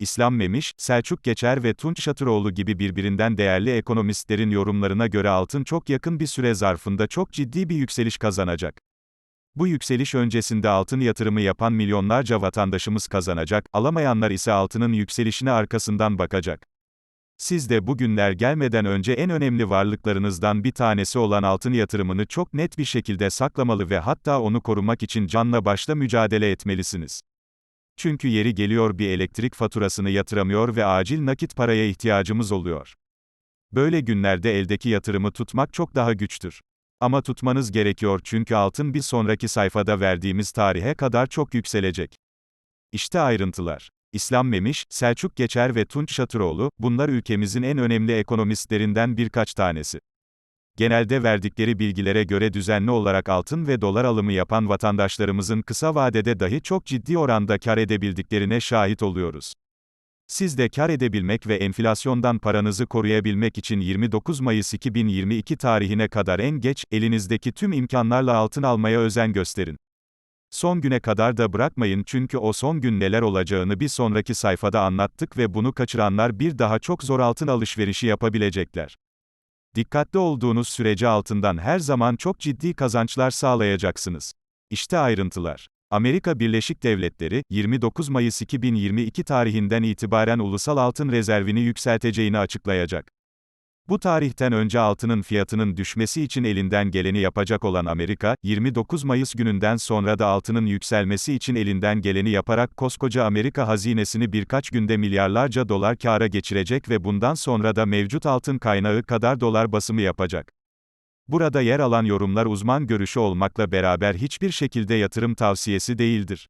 İslam Memiş, Selçuk Geçer ve Tunç Şatıroğlu gibi birbirinden değerli ekonomistlerin yorumlarına göre altın çok yakın bir süre zarfında çok ciddi bir yükseliş kazanacak. Bu yükseliş öncesinde altın yatırımı yapan milyonlarca vatandaşımız kazanacak, alamayanlar ise altının yükselişine arkasından bakacak. Siz de bugünler gelmeden önce en önemli varlıklarınızdan bir tanesi olan altın yatırımını çok net bir şekilde saklamalı ve hatta onu korumak için canla başla mücadele etmelisiniz. Çünkü yeri geliyor bir elektrik faturasını yatıramıyor ve acil nakit paraya ihtiyacımız oluyor. Böyle günlerde eldeki yatırımı tutmak çok daha güçtür. Ama tutmanız gerekiyor çünkü altın bir sonraki sayfada verdiğimiz tarihe kadar çok yükselecek. İşte ayrıntılar. İslam Memiş, Selçuk Geçer ve Tunç Şatıroğlu, bunlar ülkemizin en önemli ekonomistlerinden birkaç tanesi. Genelde verdikleri bilgilere göre düzenli olarak altın ve dolar alımı yapan vatandaşlarımızın kısa vadede dahi çok ciddi oranda kar edebildiklerine şahit oluyoruz. Siz de kar edebilmek ve enflasyondan paranızı koruyabilmek için 29 Mayıs 2022 tarihine kadar en geç, elinizdeki tüm imkanlarla altın almaya özen gösterin. Son güne kadar da bırakmayın çünkü o son gün neler olacağını bir sonraki sayfada anlattık ve bunu kaçıranlar bir daha çok zor altın alışverişi yapabilecekler. Dikkatli olduğunuz sürece altından her zaman çok ciddi kazançlar sağlayacaksınız. İşte ayrıntılar. Amerika Birleşik Devletleri, 29 Mayıs 2022 tarihinden itibaren ulusal altın rezervini yükselteceğini açıklayacak. Bu tarihten önce altının fiyatının düşmesi için elinden geleni yapacak olan Amerika, 29 Mayıs gününden sonra da altının yükselmesi için elinden geleni yaparak koskoca Amerika hazinesini birkaç günde milyarlarca dolar kâra geçirecek ve bundan sonra da mevcut altın kaynağı kadar dolar basımı yapacak. Burada yer alan yorumlar uzman görüşü olmakla beraber hiçbir şekilde yatırım tavsiyesi değildir.